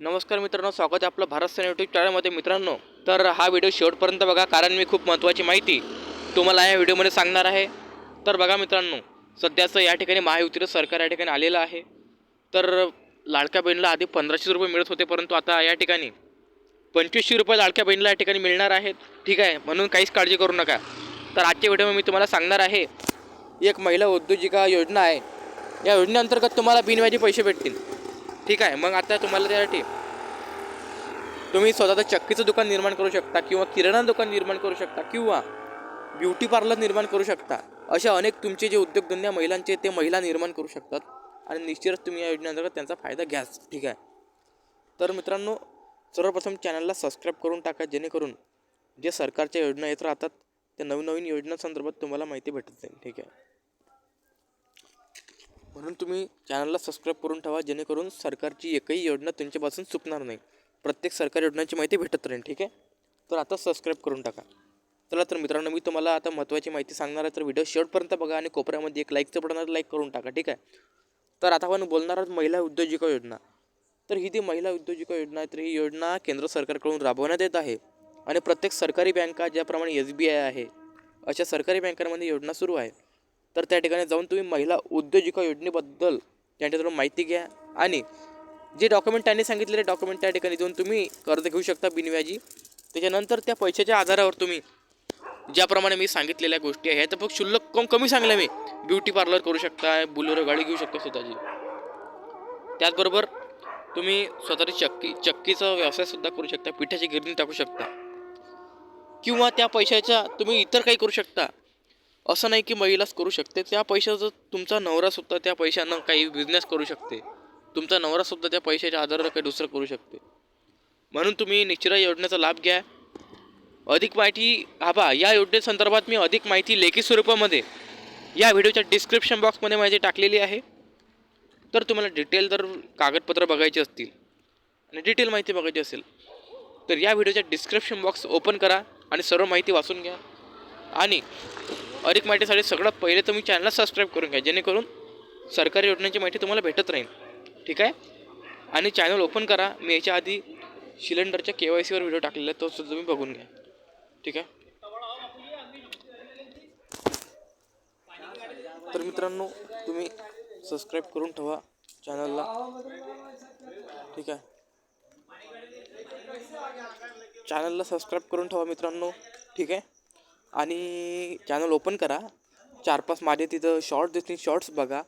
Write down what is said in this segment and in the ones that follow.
नमस्कार मित्रांनो स्वागत आहे आपलं भारत सेना यूट्यूब चॅनलमध्ये मित्रांनो. तर हा व्हिडिओ शेवटपर्यंत बघा कारण मी खूप महत्त्वाची माहिती तुम्हाला या व्हिडिओमध्ये सांगणार आहे. तर बघा मित्रांनो सध्याचं या ठिकाणी महायुतीचं सरकार या ठिकाणी आलेलं आहे. तर लाडक्या बहिणीला आधी पंधराशे रुपये मिळत होते परंतु आता या ठिकाणी पंचवीसशे रुपये लाडक्या बहिणीला या ठिकाणी मिळणार आहेत. ठीक आहे म्हणून काहीच काळजी करू नका. तर आजच्या व्हिडिओमध्ये मी तुम्हाला सांगणार आहे एक महिला उद्योजिका योजना आहे. या योजनेअंतर्गत तुम्हाला बिनव्याजी पैसे भेटतील. ठीक आहे मग आता तुम्हाला त्यासाठी तुम्ही स्वतःचं चक्कीचं दुकान निर्माण करू शकता किंवा किराणा दुकान निर्माण करू शकता किंवा ब्युटी पार्लर निर्माण करू शकता. अशा अनेक तुमचे जे उद्योगधंद्या महिलांचे ते महिला निर्माण करू शकतात. आणि निश्चितच तुम्ही या योजनेअंतर्गत त्यांचा फायदा घ्याच ठीक आहे. तर मित्रांनो सर्वप्रथम चॅनलला सबस्क्राईब करून टाका जेणेकरून जे सरकारच्या योजना येत राहतात त्या नवीन नवीन योजनांसंदर्भात तुम्हाला माहिती भेटत जाईल. ठीक आहे. म्हणून तुम्ही चॅनलला सबस्क्राईब करून ठेवा जेणेकरून सरकारची एकही योजना तुमच्यापासून चुकणार नाही. प्रत्येक सरकारी योजनांची माहिती भेटत राहील ठीक आहे? तर आता सबस्क्राईब करून टाका. चला तर मित्रांनो मी तुम्हाला आता महत्त्वाची माहिती सांगणार आहे तर व्हिडिओ शेवटपर्यंत बघा आणि कोपऱ्यामध्ये एक लाईकचं बटन लाईक करून टाका ठीक आहे? तर आता आपण बोलणार आहोत महिला उद्योजिका योजना. तर ही ती महिला उद्योजिका योजना आहे तर ही योजना केंद्र सरकारकडून राबवण्यात येत आहे आणि प्रत्येक सरकारी बँका ज्याप्रमाणे एस बी आय आहे अशा सरकारी बँकांमध्ये योजना सुरू आहे. तर त्या ठिकाणी जाऊन तुम्ही महिला उद्योजिका योजनेबद्दल त्यांच्याकडून माहिती घ्या. आणि जे डॉक्युमेंट त्यांनी सांगितलेले डॉक्युमेंट त्या ठिकाणी देऊन तुम्ही कर्ज घेऊ शकता बिनव्याजी. त्याच्यानंतर त्या पैशाच्या आधारावर तुम्ही ज्याप्रमाणे मी सांगितलेल्या गोष्टी आहेत तर फक्त शुल्लक कम कमी सांगलं मी. ब्युटी पार्लर करू शकता बुलेरो गाडी घेऊ शकता स्वतःची. त्याचबरोबर तुम्ही स्वतःची चक्की चक्कीचा व्यवसायसुद्धा करू शकता पिठाची गिरणी टाकू शकता. किंवा त्या पैशाच्या तुम्ही इतर काही करू शकता. असं नाही की महिलाच करू शकते. त्या पैशाचं तुमचा नवरासुद्धा त्या पैशानं काही बिझनेस करू शकते. तुमचा नवरासुद्धा त्या पैशाच्या आधारावर काही दुसरं करू शकते. म्हणून तुम्ही निश्चित योजनेचा लाभ घ्या. अधिक माहिती हा या योजनेसंदर्भात मी अधिक माहिती लेखी स्वरूपामध्ये या व्हिडिओच्या डिस्क्रिप्शन बॉक्समध्ये माझी टाकलेली आहे. तर तुम्हाला डिटेल जर कागदपत्र बघायची असतील आणि डिटेल माहिती बघायची असेल तर या व्हिडिओच्या डिस्क्रिप्शन बॉक्स ओपन करा आणि सर्व माहिती वाचून घ्या. आणि अधिक माहितीसाठी सगळ्यात पहिले तुम्ही चॅनलला सबस्क्राईब करून घ्या. जेणेकरून सरकारी योजनांची माहिती तुम्हाला भेटत राहील. ठीक आहे? आणि चॅनल ओपन करा. मी याच्या आधी सिलेंडरच्या के वाय सीवर व्हिडिओ टाकलेला आहे. तो सुद्धा तुम्ही बघून घ्या. ठीक आहे? तर मित्रांनो तुम्ही सबस्क्राईब करून ठेवा चॅनलला ठीक आहे? चॅनलला सबस्क्राईब करून ठेवा मित्रांनो. ठीक आहे? आणि चॅनल ओपन करा. चार पाच माझे तिथं शॉर्ट दिसतील. शॉर्ट्स बघा.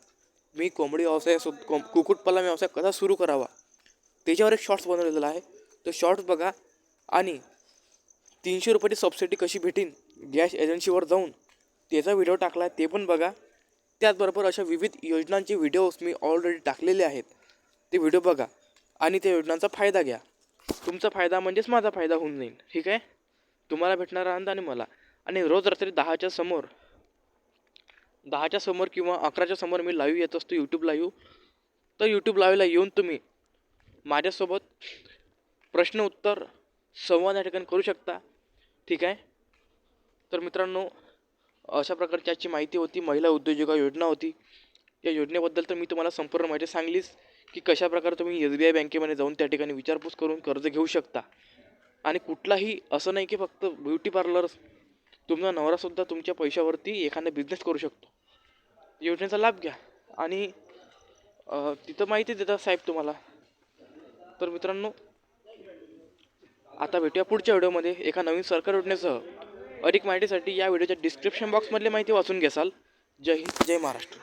मी कोंबडी व्यवसाय सु कों कुक्कुटपालन व्यवसाय कसा सुरू करावा? त्याच्यावर एक शॉर्ट्स बनवलेला आहे. तो शॉर्ट्स बघा. आणि तीनशे रुपयाची सबसिडी कशी भेटीन? गॅस एजन्सीवर जाऊन त्याचा व्हिडिओ टाकला आहे. ते पण बघा. त्याचबरोबर अशा विविध योजनांचे व्हिडिओज मी ऑलरेडी टाकलेले आहेत. ते व्हिडिओ बघा. आणि त्या योजनांचा फायदा घ्या. तुमचा फायदा म्हणजेच माझा फायदा होऊन जाईल. ठीक आहे? तुम्हाला भेटणारा आनंद आणि मला. आणि रोज रात्री दहाच्या समोर दहाच्या समोर किंवा अकराच्या समोर मी लाईव्ह येत असतो यूट्यूब लाईव्ह तर यूट्यूब लाईव्हला येऊन तुम्ही माझ्यासोबत प्रश्न उत्तर संवाद या ठिकाणी करू शकता. ठीक आहे? तर मित्रांनो अशा प्रकारची आजची माहिती होती. महिला उद्योजिका योजना होती. या योजनेबद्दल तर मी तुम्हाला संपूर्ण माहिती सांगलीच की कशाप्रकारे तुम्ही एस बी आय बँकेमध्ये जाऊन त्या ठिकाणी विचारपूस करून कर्ज घेऊ शकता. आणि कुठलाही असं नाही की फक्त ब्युटी पार्लर तुमचा नवरासुद्धा तुमच्या पैशावरती एखादा बिझनेस करू शकतो. योजनेचा लाभ घ्या. आणि तिथं माहिती देतात साहेब तुम्हाला. तर मित्रांनो आता भेटूया पुढच्या व्हिडिओमध्ये. एका नवीन सरकार योजनेसह. अधिक माहितीसाठी या व्हिडिओच्या डिस्क्रिप्शन बॉक्समधली माहिती वाचून घ्याल जय हिंद जय महाराष्ट्र.